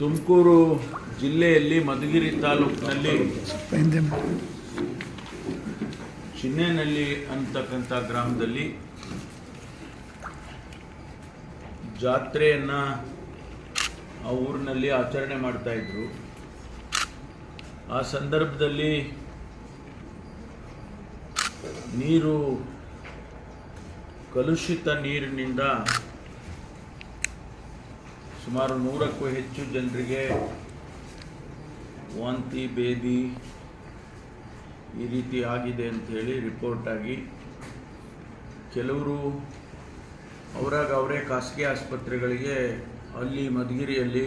ತುಮಕೂರು ಜಿಲ್ಲೆಯಲ್ಲಿ ಮಧುಗಿರಿ ತಾಲೂಕಿನಲ್ಲಿ ಚಿನ್ನೆನಲ್ಲಿ ಅಂತಕ್ಕಂಥ ಗ್ರಾಮದಲ್ಲಿ ಜಾತ್ರೆಯನ್ನು ಆ ಊರಿನಲ್ಲಿ ಆಚರಣೆ ಮಾಡ್ತಾ ಇದ್ರು. ಆ ಸಂದರ್ಭದಲ್ಲಿ ನೀರು ಕಲುಷಿತ ನೀರಿನಿಂದ ಸುಮಾರು ನೂರಕ್ಕೂ ಹೆಚ್ಚು ಜನರಿಗೆ ವಾಂತಿ ಬೇದಿ ಈ ರೀತಿ ಆಗಿದೆ ಅಂಥೇಳಿ ರಿಪೋರ್ಟಾಗಿ ಕೆಲವರು ಅವರಾಗ ಅವರೇ ಖಾಸಗಿ ಆಸ್ಪತ್ರೆಗಳಿಗೆ ಅಲ್ಲಿ ಮಧುಗಿರಿಯಲ್ಲಿ,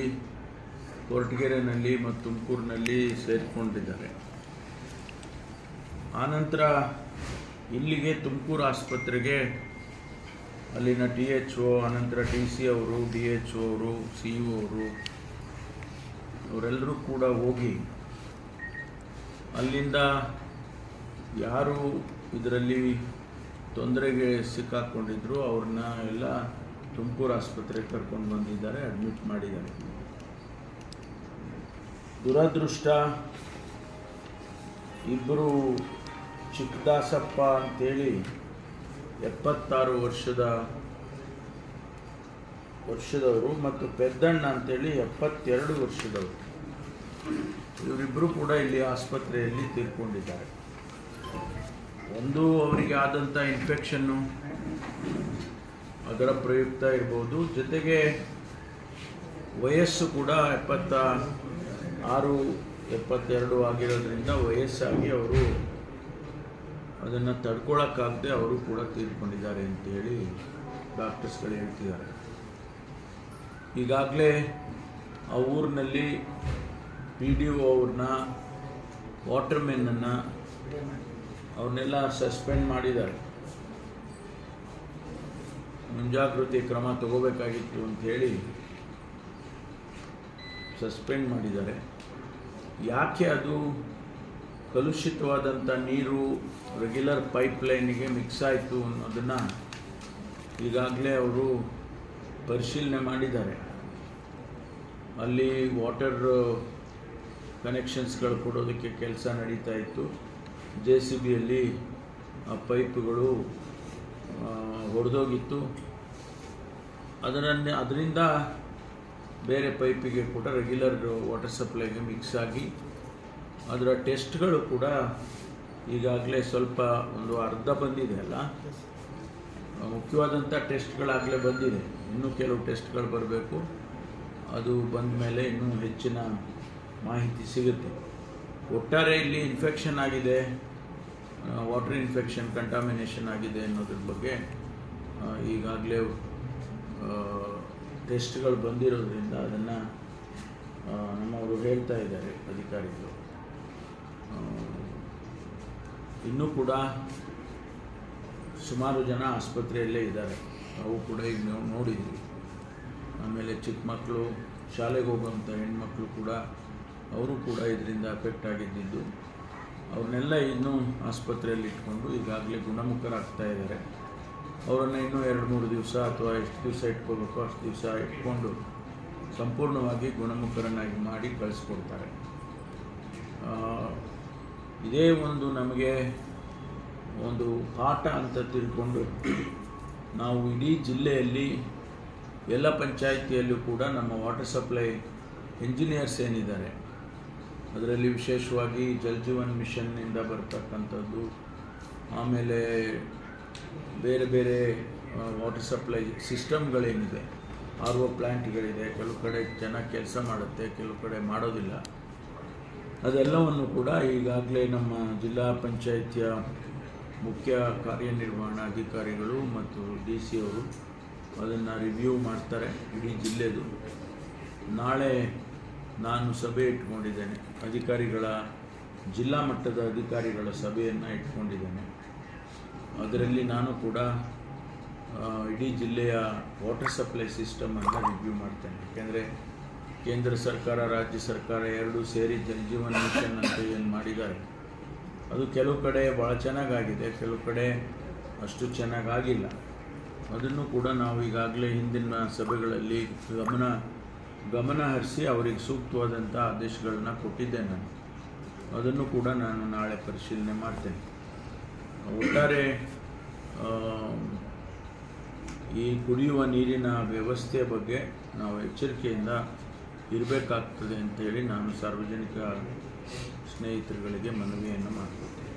ಕೊರಟಗೆರೆನಲ್ಲಿ ಮತ್ತು ತುಮಕೂರಿನಲ್ಲಿ ಸೇರಿಕೊಂಡಿದ್ದಾರೆ. ಆನಂತರ ಇಲ್ಲಿಗೆ ತುಮಕೂರು ಆಸ್ಪತ್ರೆಗೆ ಅಲ್ಲಿನ ಟಿ ಎಚ್ ಒ, ಅನಂತರ ಡಿ ಸಿ ಅವರು, ಡಿ ಎಚ್ ಒ ಅವರು, ಸಿ ಇ ಅವರು ಅವರೆಲ್ಲರೂ ಕೂಡ ಹೋಗಿ ಅಲ್ಲಿಂದ ಯಾರು ಇದರಲ್ಲಿ ತೊಂದರೆಗೆ ಸಿಕ್ಕಾಕ್ಕೊಂಡಿದ್ರು ಅವ್ರನ್ನ ಎಲ್ಲ ತುಮಕೂರು ಆಸ್ಪತ್ರೆಗೆ ಕರ್ಕೊಂಡು ಬಂದಿದ್ದಾರೆ ಅಡ್ಮಿಟ್ ಮಾಡಿದ್ದಾರೆ. ದುರದೃಷ್ಟ ಇಬ್ಬರು ಚಿಕ್ಕದಾಸಪ್ಪ ಅಂತೇಳಿ ಎಪ್ಪತ್ತಾರು ವರ್ಷದ ವರ್ಷದವರು ಮತ್ತು ಪೆದ್ದಣ್ಣ ಅಂತೇಳಿ ಎಪ್ಪತ್ತೆರಡು ವರ್ಷದವರು. ಇವರಿಬ್ಬರು ಕೂಡ ಇಲ್ಲಿ ಆಸ್ಪತ್ರೆಯಲ್ಲಿ ತೀರ್ಕೊಂಡಿದ್ದಾರೆ. ಒಂದು ಅವರಿಗೆ ಆದಂಥ ಇನ್ಫೆಕ್ಷನ್ನು ಅದರ ಪ್ರಯುಕ್ತ ಇರ್ಬೋದು. ಜೊತೆಗೆ ವಯಸ್ಸು ಕೂಡ ಎಪ್ಪತ್ತ ಆರು, ಎಪ್ಪತ್ತೆರಡು ಆಗಿರೋದ್ರಿಂದ ವಯಸ್ಸಾಗಿ ಅವರು ಅದನ್ನು ತಡ್ಕೊಳಕ್ಕಾಗದೆ ಅವರು ಕೂಡ ತೀರ್ಕೊಂಡಿದ್ದಾರೆ ಅಂತೇಳಿ ಡಾಕ್ಟರ್ಸ್ಗಳು ಹೇಳ್ತಿದ್ದಾರೆ. ಈಗಾಗಲೇ ಆ ಊರಿನಲ್ಲಿ ಪಿ ಡಿ ಒ ಅವ್ರನ್ನ, ವಾಟರ್ಮೆನ್ನನ್ನು ಅವ್ರನ್ನೆಲ್ಲ ಸಸ್ಪೆಂಡ್ ಮಾಡಿದ್ದಾರೆ. ಮುಂಜಾಗೃತಿ ಕ್ರಮ ತಗೋಬೇಕಾಗಿತ್ತು ಅಂತ ಹೇಳಿ ಸಸ್ಪೆಂಡ್ ಮಾಡಿದ್ದಾರೆ. ಯಾಕೆ ಅದು ಕಲುಷಿತವಾದಂಥ ನೀರು ರೆಗ್ಯುಲರ್ ಪೈಪ್ಲೈನಿಗೆ ಮಿಕ್ಸ್ ಆಯಿತು ಅನ್ನೋದನ್ನು ಈಗಾಗಲೇ ಅವರು ಪರಿಶೀಲನೆ ಮಾಡಿದ್ದಾರೆ. ಅಲ್ಲಿ ವಾಟರ್ ಕನೆಕ್ಷನ್ಸ್ಗಳು ಕೊಡೋದಕ್ಕೆ ಕೆಲಸ ನಡೀತಾ ಇತ್ತು. ಜೆ ಸಿ ಬಿಯಲ್ಲಿ ಆ ಪೈಪ್ಗಳು ಹೊಡೆದೋಗಿತ್ತು ಅದರನ್ನೇ ಅದರಿಂದ ಬೇರೆ ಪೈಪಿಗೆ ಕೂಡ ರೆಗ್ಯುಲರ್ ವಾಟರ್ ಸಪ್ಲೈಗೆ ಮಿಕ್ಸ್ ಆಗಿ ಅದರ ಟೆಸ್ಟ್ಗಳು ಕೂಡ ಈಗಾಗಲೇ ಸ್ವಲ್ಪ ಒಂದು ಅರ್ಧ ಬಂದಿದೆ ಅಲ್ಲ? ಮುಖ್ಯವಾದಂಥ ಟೆಸ್ಟ್ಗಳಾಗಲೇ ಬಂದಿದೆ. ಇನ್ನೂ ಕೆಲವು ಟೆಸ್ಟ್ಗಳು ಬರಬೇಕು. ಅದು ಬಂದ ಮೇಲೆ ಇನ್ನೂ ಹೆಚ್ಚಿನ ಮಾಹಿತಿ ಸಿಗುತ್ತೆ. ಒಟ್ಟಾರೆ ಇಲ್ಲಿ ಇನ್ಫೆಕ್ಷನ್ ಆಗಿದೆ. ವಾಟರ್ ಇನ್ಫೆಕ್ಷನ್ ಕಂಟಾಮಿನೇಷನ್ ಆಗಿದೆ ಅನ್ನೋದ್ರ ಬಗ್ಗೆ ಈಗಾಗಲೇ ಟೆಸ್ಟ್ಗಳು ಬಂದಿರೋದ್ರಿಂದ ಅದನ್ನು ನಮ್ಮವರು ಹೇಳ್ತಾ ಇದ್ದಾರೆ ಅಧಿಕಾರಿಗಳು. ಇನ್ನೂ ಕೂಡ ಸುಮಾರು ಜನ ಆಸ್ಪತ್ರೆಯಲ್ಲೇ ಇದ್ದಾರೆ. ನಾವು ಕೂಡ ಈಗ ನಾವು ನೋಡಿದ್ವಿ. ಆಮೇಲೆ ಚಿಕ್ಕ ಮಕ್ಕಳು ಶಾಲೆಗೆ ಹೋಗುವಂಥ ಹೆಣ್ಮಕ್ಳು ಕೂಡ ಅವರು ಕೂಡ ಇದರಿಂದ ಅಫೆಕ್ಟ್ ಆಗಿದ್ದಿದ್ದು ಅವ್ರನ್ನೆಲ್ಲ ಇನ್ನೂ ಆಸ್ಪತ್ರೆಯಲ್ಲಿ ಇಟ್ಕೊಂಡು ಈಗಾಗಲೇ ಗುಣಮುಖರಾಗ್ತಾ ಇದ್ದಾರೆ. ಅವರನ್ನು ಇನ್ನೂ ಎರಡು ಮೂರು ದಿವಸ ಅಥವಾ ಎಷ್ಟು ದಿವಸ ಇಟ್ಕೋಬೇಕು ಅಷ್ಟು ದಿವಸ ಇಟ್ಕೊಂಡು ಸಂಪೂರ್ಣವಾಗಿ ಗುಣಮುಖರನ್ನಾಗಿ ಮಾಡಿ ಕಳಿಸ್ಕೊಡ್ತಾರೆ. ಇದೇ ಒಂದು ನಮಗೆ ಒಂದು ಪಾಠ ಅಂತ ತಿಳ್ಕೊಂಡು ನಾವು ಇಡೀ ಜಿಲ್ಲೆಯಲ್ಲಿ ಎಲ್ಲ ಪಂಚಾಯಿತಿಯಲ್ಲೂ ಕೂಡ ನಮ್ಮ ವಾಟರ್ ಸಪ್ಲೈ ಇಂಜಿನಿಯರ್ಸ್ ಏನಿದ್ದಾರೆ, ಅದರಲ್ಲಿ ವಿಶೇಷವಾಗಿ ಜಲ್ ಜೀವನ್ ಮಿಷನ್ನಿಂದ ಬರ್ತಕ್ಕಂಥದ್ದು, ಆಮೇಲೆ ಬೇರೆ ಬೇರೆ ವಾಟರ್ ಸಪ್ಲೈ ಸಿಸ್ಟಮ್ಗಳೇನಿದೆ ಆರ್ ಒ ಪ್ಲ್ಯಾಂಟ್ಗಳಿದೆ ಕೆಲವು ಕಡೆ ಚೆನ್ನಾಗಿ ಕೆಲಸ ಮಾಡುತ್ತೆ, ಕೆಲವು ಕಡೆ ಮಾಡೋದಿಲ್ಲ. ಅದೆಲ್ಲವನ್ನು ಕೂಡ ಈಗಾಗಲೇ ನಮ್ಮ ಜಿಲ್ಲಾ ಪಂಚಾಯಿತಿಯ ಮುಖ್ಯ ಕಾರ್ಯನಿರ್ವಹಣಾಧಿಕಾರಿಗಳು ಮತ್ತು ಡಿ ಸಿ ಅವರು ಅದನ್ನು ರಿವ್ಯೂ ಮಾಡ್ತಾರೆ ಇಡೀ ಜಿಲ್ಲೆದು. ನಾಳೆ ನಾನು ಸಭೆ ಇಟ್ಕೊಂಡಿದ್ದೇನೆ. ಅಧಿಕಾರಿಗಳ, ಜಿಲ್ಲಾ ಮಟ್ಟದ ಅಧಿಕಾರಿಗಳ ಸಭೆಯನ್ನು ಇಟ್ಕೊಂಡಿದ್ದೇನೆ. ಅದರಲ್ಲಿ ನಾನು ಕೂಡ ಇಡೀ ಜಿಲ್ಲೆಯ ವಾಟರ್ ಸಪ್ಲೈ ಸಿಸ್ಟಮನ್ನು ರಿವ್ಯೂ ಮಾಡ್ತೇನೆ. ಯಾಕೆಂದರೆ ಕೇಂದ್ರ ಸರ್ಕಾರ, ರಾಜ್ಯ ಸರ್ಕಾರ ಎರಡೂ ಸೇರಿ ಜನಜೀವನ ಜೀವನ್ ಮಿಷನ್ ಅಂತ ಏನು ಮಾಡಿದ್ದಾರೆ. ಅದು ಕೆಲವು ಕಡೆ ಭಾಳ ಚೆನ್ನಾಗಾಗಿದೆ, ಕೆಲವು ಕಡೆ ಅಷ್ಟು ಚೆನ್ನಾಗಾಗಿಲ್ಲ. ಅದನ್ನು ಕೂಡ ನಾವು ಈಗಾಗಲೇ ಹಿಂದಿನ ಸಭೆಗಳಲ್ಲಿ ಗಮನ ಗಮನ ಹರಿಸಿ ಅವರಿಗೆ ಸೂಕ್ತವಾದಂಥ ಆದೇಶಗಳನ್ನು ಕೊಟ್ಟಿದ್ದೆ ನಾನು. ಅದನ್ನು ಕೂಡ ನಾನು ನಾಳೆ ಪರಿಶೀಲನೆ ಮಾಡ್ತೇನೆ. ಒಟ್ಟಾರೆ ಈ ಕುಡಿಯುವ ನೀರಿನ ವ್ಯವಸ್ಥೆಯ ಬಗ್ಗೆ ನಾವು ಎಚ್ಚರಿಕೆಯಿಂದ ಇರಬೇಕಾಗ್ತದೆ ಅಂತೇಳಿ ನಾನು ಸಾರ್ವಜನಿಕ ಸ್ನೇಹಿತರುಗಳಿಗೆ ಮನವಿಯನ್ನು ಮಾಡ್ಕೊತೀನಿ